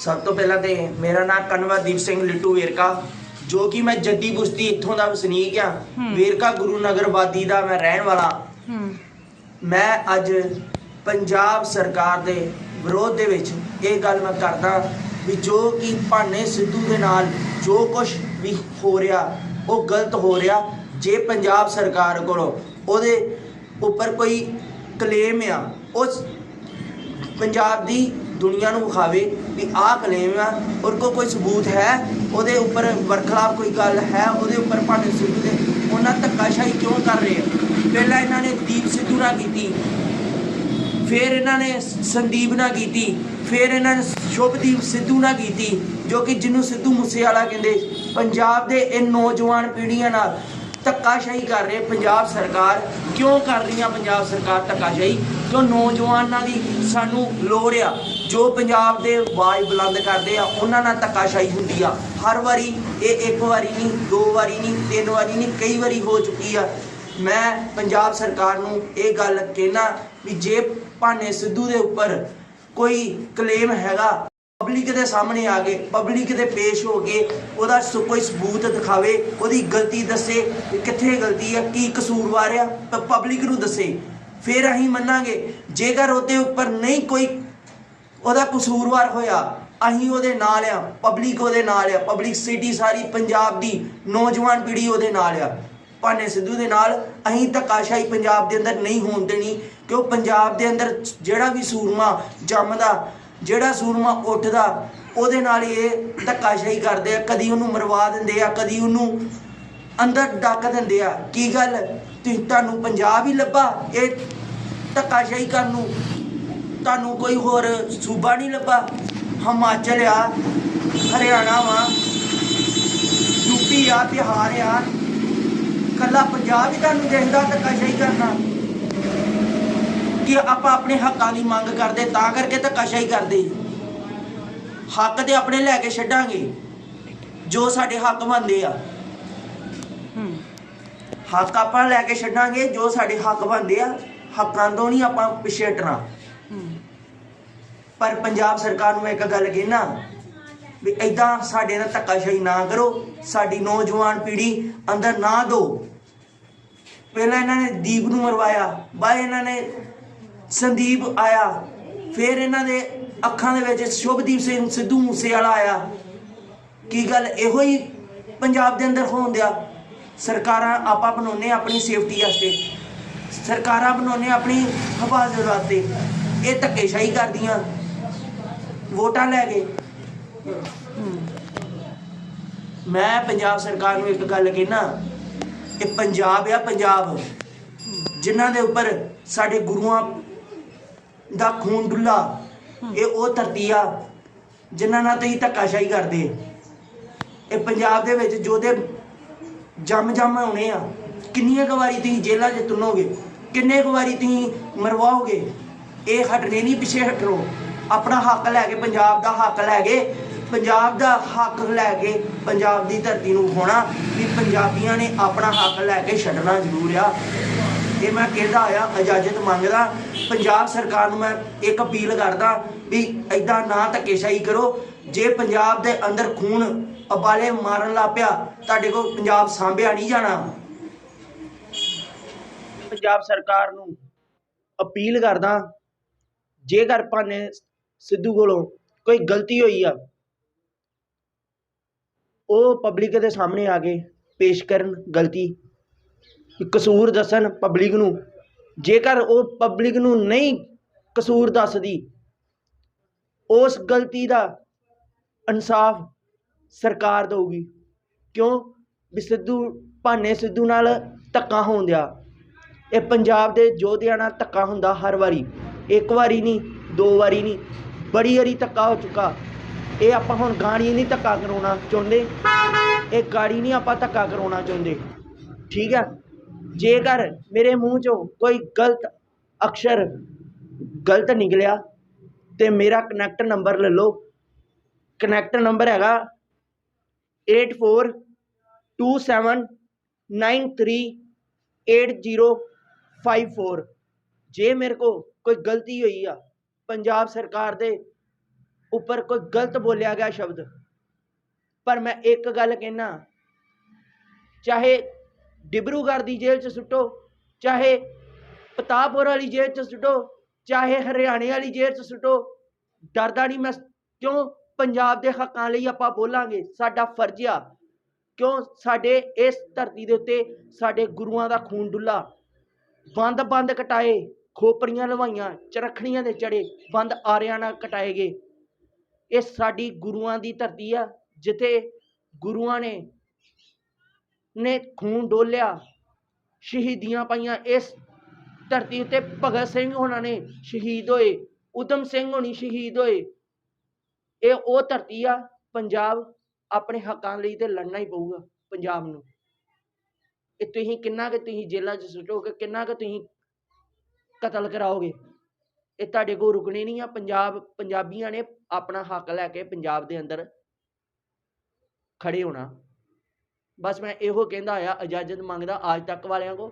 ਸਭ ਤੋਂ ਪਹਿਲਾਂ ਤੇ ਮੇਰਾ ਨਾਮ ਕਨਵਰਦੀਪ ਸਿੰਘ ਲਿੱਟੂ ਵੇਰਕਾ ਜੋ ਕਿ ਮੈਂ ਜੱਦੀ ਬੁਸਤੀ ਇੱਥੋਂ ਦਾ ਵਸਨੀਕ ਆ। ਵੇਰਕਾ ਗੁਰੂ ਨਗਰ ਵਾਦੀ ਦਾ ਮੈਂ ਰਹਿਣ ਵਾਲਾ। ਮੈਂ ਅੱਜ ਪੰਜਾਬ ਸਰਕਾਰ ਦੇ ਵਿਰੋਧ ਦੇ ਵਿੱਚ ਇਹ ਗੱਲ ਮੈਂ ਕਰਦਾ ਵੀ ਜੋ ਕਿ ਭਾਨੇ ਸਿੱਧੂ ਦੇ ਨਾਲ ਜੋ ਕੁਝ ਵੀ ਹੋ ਰਿਹਾ ਉਹ ਗਲਤ ਹੋ ਰਿਹਾ ਜੇ ਪੰਜਾਬ ਸਰਕਾਰ ਕੋਲੋਂ ਉਹਦੇ ਉੱਪਰ ਕੋਈ ਕਲੇਮ ਆ ਉਸ ਪੰਜਾਬ ਦੀ ਦੁਨੀਆ ਨੂੰ ਵਿਖਾਵੇ ਵੀ ਆਹ ਕਲੇਮ ਆ, ਔਰ ਕੋ ਕੋਈ ਸਬੂਤ ਹੈ, ਉਹਦੇ ਉੱਪਰ ਵਰਖਲਾਫ ਕੋਈ ਗੱਲ ਹੈ, ਉਹਦੇ ਉੱਪਰ ਭਾਵੇਂ ਸਿੱਧੂ ਦੇ ਉਹਨਾਂ ਧੱਕਾਸ਼ਾਹੀ ਕਿਉਂ ਕਰ ਰਹੇ ਆ? ਪਹਿਲਾਂ ਇਹਨਾਂ ਨੇ ਦੀਪ ਸਿੱਧੂ ਨਾਲ ਕੀਤੀ, ਫਿਰ ਇਹਨਾਂ ਨੇ ਸੰਦੀਪ ਨਾਲ ਕੀਤੀ, ਫਿਰ ਇਹਨਾਂ ਨੇ ਸ਼ੁਭਦੀਪ ਸਿੱਧੂ ਨਾਲ ਕੀਤੀ, ਜੋ ਕਿ ਜਿਹਨੂੰ ਸਿੱਧੂ ਮੂਸੇਵਾਲਾ ਕਹਿੰਦੇ, ਪੰਜਾਬ ਦੇ ਇਹ ਨੌਜਵਾਨ ਪੀੜ੍ਹੀਆਂ ਨਾਲ ਧੱਕਾਸ਼ਾਹੀ ਕਰ ਰਹੇ ਪੰਜਾਬ ਸਰਕਾਰ। ਕਿਉਂ ਕਰ ਰਹੀ ਆ ਪੰਜਾਬ ਸਰਕਾਰ ਧੱਕਾਸ਼ਾਹੀ? ਕਿਉਂ ਨੌਜਵਾਨਾਂ ਦੀ ਸਾਨੂੰ ਲੋੜ ਆ? ਜੋ ਪੰਜਾਬ ਦੇ ਆਵਾਜ਼ ਬੁਲੰਦ ਕਰਦੇ ਆ, ਉਹਨਾਂ ਨਾਲ ਧੱਕਾਸ਼ਾਹੀ ਹੁੰਦੀ ਆ। ਹਰ ਵਾਰੀ ਇਹ ਇੱਕ ਵਾਰੀ ਨਹੀਂ, ਦੋ ਵਾਰੀ ਨਹੀਂ, ਤਿੰਨ ਵਾਰੀ ਨਹੀਂ, ਕਈ ਵਾਰੀ ਹੋ ਚੁੱਕੀ ਆ। ਮੈਂ ਪੰਜਾਬ ਸਰਕਾਰ ਨੂੰ ਇਹ ਗੱਲ ਕਹਿਣਾ ਵੀ ਜੇ ਭਾਨੇ ਸਿੱਧੂ ਦੇ ਉੱਪਰ ਕੋਈ ਕਲੇਮ ਹੈਗਾ ਪਬਲਿਕ ਦੇ ਸਾਹਮਣੇ ਆ ਗਏ ਪਬਲਿਕ ਦੇ ਪੇਸ਼ ਹੋ ਕੇ ਉਹਦਾ ਸ- ਕੋਈ ਸਬੂਤ ਦਿਖਾਵੇ, ਉਹਦੀ ਗਲਤੀ ਦੱਸੇ, ਵੀ ਕਿੱਥੇ ਗਲਤੀ ਆ, ਕੀ ਕਸੂਰਵਾਰ ਆ ਪਬਲਿਕ ਨੂੰ ਦੱਸੇ। ਫਿਰ ਅਸੀਂ ਮੰਨਾਂਗੇ, ਜੇਕਰ ਉਹਦੇ ਉੱਪਰ ਨਹੀਂ ਕੋਈ ਉਹਦਾ ਕਸੂਰਵਾਰ ਹੋਇਆ, ਅਸੀਂ ਉਹਦੇ ਨਾਲ ਆ ਪਬਲਿਕ ਉਹਦੇ ਨਾਲ ਆ ਪਬਲਿਕ ਸਿਟੀ ਸਾਰੀ ਪੰਜਾਬ ਦੀ ਨੌਜਵਾਨ ਪੀੜ੍ਹੀ ਉਹਦੇ ਨਾਲ ਆ। ਭਾਨੇ ਸਿੱਧੂ ਦੇ ਨਾਲ ਅਸੀਂ ਧੱਕਾਸ਼ਾਹੀ ਪੰਜਾਬ ਦੇ ਅੰਦਰ ਨਹੀਂ ਹੋਣ ਦੇਣੀ ਕਿ ਉਹ ਪੰਜਾਬ ਦੇ ਅੰਦਰ ਜਿਹੜਾ ਵੀ ਸੂਰਮਾ ਜੰਮਦਾ ਜਿਹੜਾ ਸੂਰਮਾ ਉੱਠਦਾ, ਉਹਦੇ ਨਾਲ ਹੀ ਇਹ ਧੱਕਾਸ਼ਾਹੀ ਕਰਦੇ ਆ, ਕਦੀ ਉਹਨੂੰ ਮਰਵਾ ਦਿੰਦੇ ਆ, ਕਦੀ ਉਹਨੂੰ ਅੰਦਰ ਡੱਕ ਦਿੰਦੇ ਆ। ਕੀ ਗੱਲ? ਤੁਸੀਂ ਤੁਹਾਨੂੰ ਪੰਜਾਬ ਹੀ ਲੱਭਾ, ਇਹ ਧੱਕਾਸ਼ਾਹੀ ਕਰਨ ਨੂੰ। ਤੁਹਾਨੂੰ ਕੋਈ ਹੋਰ ਸੂਬਾ ਨਹੀਂ ਲੱਭਾ? ਹਿਮਾਚਲ ਆ, ਹਰਿਆਣਾ ਵਾ ਯੂਪੀ ਆ, ਬਿਹਾਰ ਆ। ਕੱਲਾ ਪੰਜਾਬ ਹੀ ਤੁਹਾਨੂੰ ਦੇਖਦਾ ਧੱਕਾਸ਼ਾਹੀ ਕਰਨਾ। ਕਿ ਆਪਾਂ ਆਪਣੇ ਹੱਕਾਂ ਦੀ ਮੰਗ ਕਰਦੇ ਤਾਂ ਕਰਕੇ ਧੱਕਾਸ਼ਾਹੀ ਕਰਦੇ ਹੱਕ ਤੇ ਆਪਣੇ ਲੈ ਕੇ ਛੱਡਾਂਗੇ ਜੋ ਸਾਡੇ ਹੱਕ ਬਣਦੇ ਆ। ਹੂੰ। ਹੱਕ ਆਪਾਂ ਲੈ ਕੇ ਛੱਡਾਂਗੇ ਜੋ ਸਾਡੇ ਹੱਕ ਬਣਦੇ ਆ ਹੱਕਾਂ ਤੋਂ ਨਹੀਂ ਆਪਾਂ ਪਿੱਛੇ ਹਟਣਾ। ਹੂੰ। ਪਰ ਪੰਜਾਬ ਸਰਕਾਰ ਨੂੰ ਇੱਕ ਗੱਲ ਕਹਿਣਾ ਵੀ ਐਦਾਂ ਸਾਡੇ ਨਾਲ ਧੱਕਾਸ਼ਾਹੀ ਨਾ ਕਰੋ ਸਾਡੀ ਨੌਜਵਾਨ ਪੀੜ੍ਹੀ ਅੰਦਰ ਨਾ ਦੋ। ਪਹਿਲਾਂ ਇਹਨਾਂ ਨੇ ਦੀਪ ਨੂੰ ਮਰਵਾਇਆ ਬਾਅਦ ਇਹਨਾਂ ਨੇ ਸੰਦੀਪ ਆਇਆ। ਫਿਰ ਇਹਨਾਂ ਦੇ ਅੱਖਾਂ ਦੇ ਵਿੱਚ ਸ਼ੁਭਦੀਪ ਸਿੰਘ, ਸਿੱਧੂ ਮੂਸੇਵਾਲਾ ਆਇਆ। ਕੀ ਗੱਲ ਇਹੋ ਹੀ ਪੰਜਾਬ ਦੇ ਅੰਦਰ ਹੋਣ ਦਿਆ? ਸਰਕਾਰਾਂ ਆਪਾਂ ਬਣਾਉਂਦੇ ਆਪਣੀ ਸੇਫਟੀ ਵਾਸਤੇ। ਸਰਕਾਰਾਂ ਬਣਾਉਂਦੇ ਆਪਣੀ ਹਫ਼ਾਜ਼ਤ ਵਾਸਤੇ। ਇਹ ਧੱਕੇਸ਼ਾਹੀ ਕਰਦੀਆਂ। ਵੋਟਾਂ ਲੈ ਕੇ। ਮੈਂ ਪੰਜਾਬ ਸਰਕਾਰ ਨੂੰ ਇੱਕ ਗੱਲ ਕਹਿਣਾ ਇਹ ਪੰਜਾਬ ਆ ਪੰਜਾਬ। ਜਿਨ੍ਹਾਂ ਦੇ ਉੱਪਰ ਸਾਡੇ ਗੁਰੂਆਂ ਦਾ ਖੂਨ ਡੁੱਲਾ। ਇਹ ਉਹ ਧਰਤੀ ਆ ਜਿਨ੍ਹਾਂ ਨਾਲ ਤੁਸੀਂ ਧੱਕਾਸ਼ਾਹੀ ਕਰਦੇ ਇਹ ਪੰਜਾਬ ਦੇ ਵਿੱਚ ਜੋਧੇ ਜੰਮ ਜੰਮ ਆਉਣੇ ਆ ਕਿੰਨੀਆਂ ਕੁ ਵਾਰੀ ਤੁਸੀਂ ਜੇਲ੍ਹਾਂ 'ਚ ਤੁੰਨੋਗੇ ਕਿੰਨੇ ਕੁ ਵਾਰੀ ਤੁਸੀਂ ਮਰਵਾਓਗੇ ਇਹ ਹਟਨੇ ਨਹੀਂ ਪਿੱਛੇ ਹਟਰੋ। ਆਪਣਾ ਹੱਕ ਲੈ ਕੇ ਪੰਜਾਬ ਦਾ ਹੱਕ ਲੈ ਕੇ ਪੰਜਾਬ ਦਾ ਹੱਕ ਲੈ ਕੇ ਪੰਜਾਬ ਦੀ ਧਰਤੀ ਨੂੰ ਹੋਣਾ ਵੀ ਪੰਜਾਬੀਆਂ ਨੇ ਆਪਣਾ ਹੱਕ ਲੈ ਕੇ ਛੱਡਣਾ ਜ਼ਰੂਰ ਆ। ਇਹ ਮੈਂ ਕਹਿੰਦਾ ਆਇਆ, ਇਜਾਜ਼ਤ ਮੰਗਦਾ, ਪੰਜਾਬ ਸਰਕਾਰ ਨੂੰ ਮੈਂ ਇੱਕ ਅਪੀਲ ਕਰਦਾ ਵੀ ਐਦਾਂ ਨਾ ਧੱਕੇਸ਼ਾਹੀ ਕਰੋ। ਜੇ ਪੰਜਾਬ ਦੇ ਅੰਦਰ ਖੂਨ ਉਬਾਲੇ ਮਾਰਨ ਲੱਗ ਤੁਹਾਡੇ ਕੋਲ ਪੰਜਾਬ ਸਾਂਭਿਆ ਨਹੀਂ ਜਾਣਾ। ਪੰਜਾਬ ਸਰਕਾਰ ਨੂੰ ਅਪੀਲ ਕਰਦਾ, ਜੇਕਰ ਭਾਨੇ ਸਿੱਧੂ ਕੋਲੋਂ ਕੋਈ ਗਲਤੀ ਹੋਈ ਆ, ਉਹ ਪਬਲਿਕ ਦੇ ਸਾਹਮਣੇ ਆ ਕੇ ਪੇਸ਼ ਕਰਨ ਗਲਤੀ। ਕਸੂਰ ਦੱਸਣ ਪਬਲਿਕ ਨੂੰ। ਜੇਕਰ ਉਹ ਪਬਲਿਕ ਨੂੰ ਨਹੀਂ ਕਸੂਰ ਦੱਸਦੀ, ਉਸ ਗਲਤੀ ਦਾ ਇਨਸਾਫ ਸਰਕਾਰ ਦਊਗੀ। ਕਿਉਂ? ਵੀ ਸਿੱਧੂ, ਭਾਨੇ ਸਿੱਧੂ ਨਾਲ ਧੱਕਾ ਹੋਣ ਦਿਆ। ਇਹ ਪੰਜਾਬ ਦੇ ਯੋਧਿਆਂ ਨਾਲ ਧੱਕਾ ਹੁੰਦਾ ਹਰ ਵਾਰੀ। ਇੱਕ ਵਾਰੀ ਨਹੀਂ, ਦੋ ਵਾਰੀ ਨਹੀਂ, ਬੜੀ ਵਾਰੀ ਧੱਕਾ ਹੋ ਚੁੱਕਾ। ਇਹ ਆਪਾਂ ਹੁਣ ਗਾੜੀ ਨਹੀਂ ਧੱਕਾ ਕਰਾਉਣਾ ਚਾਹੁੰਦੇ। ਇਹ ਗਾੜੀ ਨਹੀਂ ਆਪਾਂ ਧੱਕਾ ਕਰਾਉਣਾ ਚਾਹੁੰਦੇ। ਠੀਕ ਹੈ ਜੇਕਰ ਮੇਰੇ ਮੂੰਹ ਚੋਂ ਕੋਈ ਗਲਤ ਅਕਸ਼ਰ ਗਲਤ ਨਿਕਲਿਆ, ਤੇ ਮੇਰਾ ਕਨੈਕਟ ਨੰਬਰ ਲੈ ਲਓ। ਕਨੈਕਟ ਨੰਬਰ ਹੈਗਾ 8427938054 ਜੇ ਮੇਰੇ ਕੋ ਕੋਈ ਗਲਤੀ ਹੋਈ ਆ, ਪੰਜਾਬ ਸਰਕਾਰ ਦੇ ਉੱਪਰ ਕੋਈ ਗਲਤ ਬੋਲਿਆ ਗਿਆ ਸ਼ਬਦ, ਪਰ ਮੈਂ ਇੱਕ ਗੱਲ ਕਹਿਣਾ ਚਾਹੇ ਡਿਬਰੂਗੜ੍ਹ ਦੀ ਜੇਲ੍ਹ 'ਚ ਸੁੱਟੋ, ਚਾਹੇ ਪਤਾਪੁਰ ਵਾਲੀ ਜੇਲ੍ਹ 'ਚ ਸੁੱਟੋ, ਚਾਹੇ ਹਰਿਆਣੇ ਵਾਲੀ ਜੇਲ੍ਹ 'ਚ ਸੁੱਟੋ, ਡਰਦਾ ਨਹੀਂ ਮੈਂ ਕਿਉਂ? ਪੰਜਾਬ ਦੇ ਹੱਕਾਂ ਲਈ ਆਪਾਂ ਬੋਲਾਂਗੇ, ਸਾਡਾ ਫਰਜ਼ ਆ। ਕਿਉਂ? ਸਾਡੇ ਇਸ ਧਰਤੀ ਦੇ ਉੱਤੇ ਸਾਡੇ ਗੁਰੂਆਂ ਦਾ ਖੂਨ ਡੁੱਲਾ। ਬੰਦ ਬੰਦ ਕਟਾਏ ਖੋਪਰੀਆਂ ਲਵਾਈਆਂ, ਚਰਖੜੀਆਂ ਦੇ ਚੜੇ, ਬੰਦ ਆਰਿਆਂ ਨਾਲ ਕਟਾਏ ਗਏ। ਇਹ ਸਾਡੀ ਗੁਰੂਆਂ ਦੀ ਧਰਤੀ ਆ, ਜਿੱਥੇ ਗੁਰੂਆਂ ਨੇ ਨੇ ਖੂਨ ਡੋਲਿਆ, ਸ਼ਹੀਦੀਆਂ ਪਾਈਆਂ। ਇਸ ਧਰਤੀ ਉੱਤੇ ਭਗਤ ਸਿੰਘ ਹੋਣਾ ਨੇ ਸ਼ਹੀਦ ਹੋਏ ਉਦਮ ਸਿੰਘ ਹੋਣੀ ਸ਼ਹੀਦ ਹੋਏ। ਇਹ ਉਹ ਧਰਤੀ ਆ, ਪੰਜਾਬ ਆਪਣੇ ਹੱਕਾਂ ਲਈ ਤੇ ਲੜਨਾ ਹੀ ਪਊਗਾ, ਪੰਜਾਬ ਨੂੰ। ਇਹ ਤੁਸੀਂ ਕਿੰਨਾ ਕਿ ਤੁਸੀਂ ਜੇਲ੍ਹਾਂ 'ਚ ਸੁੱਟੋਗੇ, ਕਿੰਨਾ ਕਿ ਤੁਸੀਂ ਕਤਲ ਕਰਾਓਗੇ? ਇਹ ਤੁਹਾਡੇ ਕੋਲ ਰੁਕਣੇ ਨਹੀਂ ਆ। ਪੰਜਾਬ, ਪੰਜਾਬੀਆਂ ਨੇ ਆਪਣਾ ਹੱਕ ਲੈ ਕੇ ਪੰਜਾਬ ਦੇ ਅੰਦਰ ਖੜੇ ਹੋਣਾ। ਬਸ ਮੈਂ ਇਹੋ ਕਹਿੰਦਾ ਆ ਇਜਾਜ਼ਤ ਮੰਗਦਾ ਆਜ ਤੱਕ ਵਾਲਿਆਂ ਕੋ